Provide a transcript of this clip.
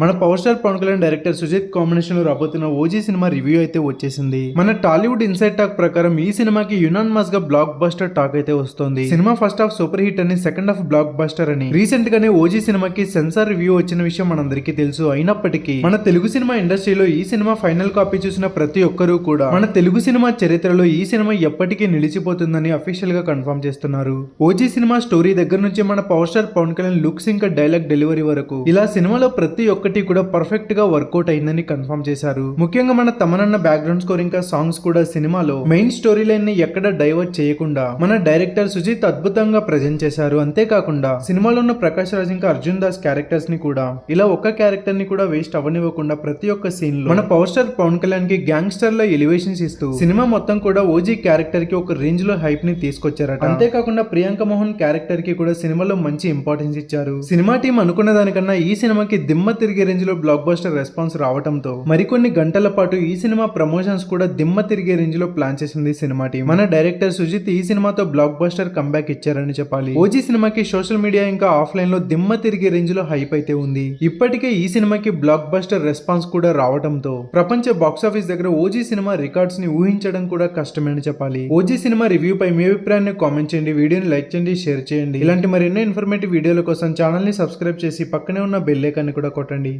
మన power star Pawan Kalyan director Sujeeth కాంబినేషన్లో రాబోతున్న ఓజీ సినిమా రివ్యూ అయితే వచ్చేసింది. మన టాలీవుడ్ ఇన్సైడ్ టాక్ ప్రకారం ఈ సినిమాకి యునాన్మస్గా బ్లాక్ బస్టర్ టాక్ అయితే వస్తోంది. Cinema first half super hit అని సెకండ్ హాఫ్ బ్లాక్ బస్టర్ అని. రీసెంట్ గానే ఓజీ సినిమాకి సెన్సార్ రివ్యూ వచ్చిన విషయం మనందరికీ తెలుసు. అయినప్పటికీ మన తెలుగు సినిమా ఇండస్ట్రీలో ఈ సినిమా ఫైనల్ కాపీ చూసిన ప్రతి ఒక్కరూ కూడా మన తెలుగు సినిమా చరిత్రలో ఈ సినిమా ఎప్పటికీ నిలిచిపోతుందని అఫీషియల్గా కన్ఫర్మ్ చేస్తున్నారు. ఓజీ సినిమా స్టోరీ దగ్గర నుంచి మన power star Pawan Kalyan looks ఇంకా డైలాగ్ డెలివరీ వరకు. ఇలా సినిమాలో ప్రతి ఒక్కటి కూడా పర్ఫెక్ట్గా వర్కౌట్ అయిందని కన్ఫర్మ్ చేశారు. ముఖ్యంగా మన తమనన్న బ్యాక్గ్రౌండ్ స్కోర్ ఇంకా సాంగ్స్ కూడా సినిమాలో మెయిన్ స్టోరీ లైన్ని ఎక్కడ డైవర్ట్ చేయకుండా మన డైరెక్టర్ సుజిత్ అద్భుతంగా ప్రజెంట్ చేశారు. అంతేకాకుండా సినిమాలో ఉన్న ప్రకాష్ రాజ్ ఇంకా అర్జున్ దాస్ క్యారెక్టర్స్ని కూడా ఇలా ఒక్క క్యారెక్టర్ని కూడా వేస్ట్ అవ్వనివ్వకుండా ప్రతి ఒక్క సీన్లో మన పవర్ స్టార్ పవన్ కళ్యాణ్కి గ్యాంగ్స్టర్లో ఎలివేషన్స్ ఇస్తూ సినిమా మొత్తం కూడా ఓజీ క్యారెక్టర్కి ఒక రేంజ్లో హైప్ని తీసుకొచ్చారట. అంతేకాకుండా ప్రియాంక మోహన్ క్యారెక్టర్కి కూడా సినిమాలో మంచి ఇంపార్టెన్స్ ఇచ్చారు. సినిమా టీం అనుకున్న దానికన్నా ఈ సినిమాకి దిమ్మ తిరిగి రేంజ్లో బ్లాక్ బస్టర్ రెస్పాన్స్ రావడంతో మరికొన్ని గంటల పాటు ఈ సినిమా ప్రమోషన్స్ కూడా దిమ్మ తిరిగే రేంజ్లో ప్లాన్ చేసింది సినిమా టీం. మన డైరెక్టర్ సుజిత్ ఈ సినిమాతో బ్లాక్ బస్టర్ కంబ్యాక్ ఇచ్చారని చెప్పాలి. ఓజీ సినిమాకి సోషల్ మీడియా ఇంకా ఆఫ్లైన్లో దిమ్మ తిరిగే రేంజ్లో హైప్ అయితే ఉంది. ఇప్పటికే ఈ సినిమాకి బ్లాక్ బస్టర్ రెస్పాన్స్ కూడా రావడంతో ప్రపంచ బాక్సాఫీస్ దగ్గర ఓజీ సినిమా రికార్డ్స్ని ఊహించడం కూడా కష్టమే అని చెప్పాలి. ఓజీ సినిమా రివ్యూ పై మీ అభిప్రాయాన్ని కామెంట్ చేయండి. వీడియోని లైక్ చేయండి షేర్ చేయండి. ఇలాంటి మరెన్నో ఇన్ఫర్మేటివ్ వీడియోల కోసం ఛానల్ని సబ్స్క్రైబ్ చేసి పక్కనే ఉన్న బెల్ ఐకాన్ని కూడా కొట్టండి. అండి